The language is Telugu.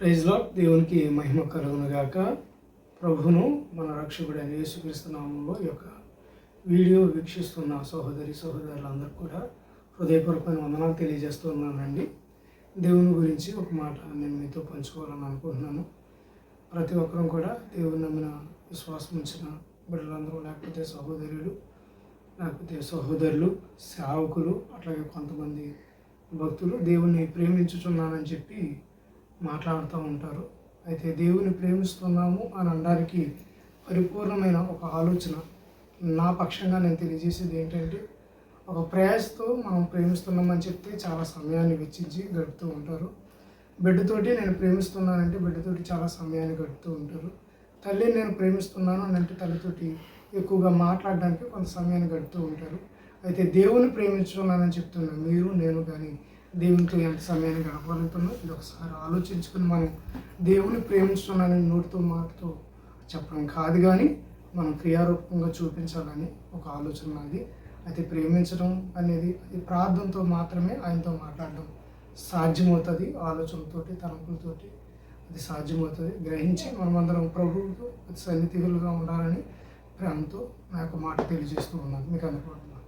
ప్రైజ్లో దేవునికి మహిమ కలుగును గాక. ప్రభును మన రక్షకుడైన యేసుక్రీస్తునామంలో ఈ యొక్క వీడియో వీక్షిస్తున్న సహోదరి సహోదరులందరూ కూడా హృదయపూర్వకమైన వందనాలు తెలియజేస్తున్నానండి దేవుని గురించి ఒక మాట నేను మీతో పంచుకోవాలని అనుకుంటున్నాను. ప్రతి ఒక్కరూ కూడా దేవుని నమ్మిన విశ్వాసం ఉంచిన బిడ్డలందరూ లేకపోతే సహోదరులు లేకపోతే సహోదరులు సేవకులు అట్లాగే కొంతమంది భక్తులు దేవుణ్ణి ప్రేమించుచున్నానని చెప్పి మాట్లాడుతూ ఉంటారు. అయితే దేవుని ప్రేమిస్తున్నాము అని అనడానికి పరిపూర్ణమైన ఒక ఆలోచన నా పక్షంగా నేను తెలియజేసేది ఏంటంటే ఒక ప్రయాసతో మనం ప్రేమిస్తున్నామని చెప్తే చాలా సమయాన్ని వెచ్చించి గడుపుతూ ఉంటారు. బిడ్డతోటి నేను ప్రేమిస్తున్నానంటే బిడ్డతోటి చాలా సమయాన్ని గడుపుతూ ఉంటారు. తల్లి నేను ప్రేమిస్తున్నాను అని అంటే తల్లితోటి ఎక్కువగా మాట్లాడడానికి కొంత సమయాన్ని గడుపుతూ ఉంటారు. అయితే దేవుని ప్రేమించుకున్నానని చెప్తున్నాను మీరు నేను కానీ దేవునికి ఎంత సమయాన్ని గడపగలుగుతున్నాం ఇది ఒకసారి ఆలోచించుకుని మనం దేవుని ప్రేమించుకున్నానని నోటితో మాటతో చెప్పడం కాదు కానీ మనం క్రియారూపంగా చూపించాలని ఒక ఆలోచన నాది. అయితే ప్రేమించడం అనేది అది ప్రార్థనతో మాత్రమే ఆయనతో మాట్లాడడం సాధ్యమవుతుంది. ఆలోచనతోటి తలంపులతోటి అది సాధ్యమవుతుంది. గ్రహించి మనమందరం ప్రభువుతో అతి ఉండాలని ప్రేమతో నా యొక్క మాట తెలియజేస్తూ ఉన్నాను. మీకు అందుబాటులో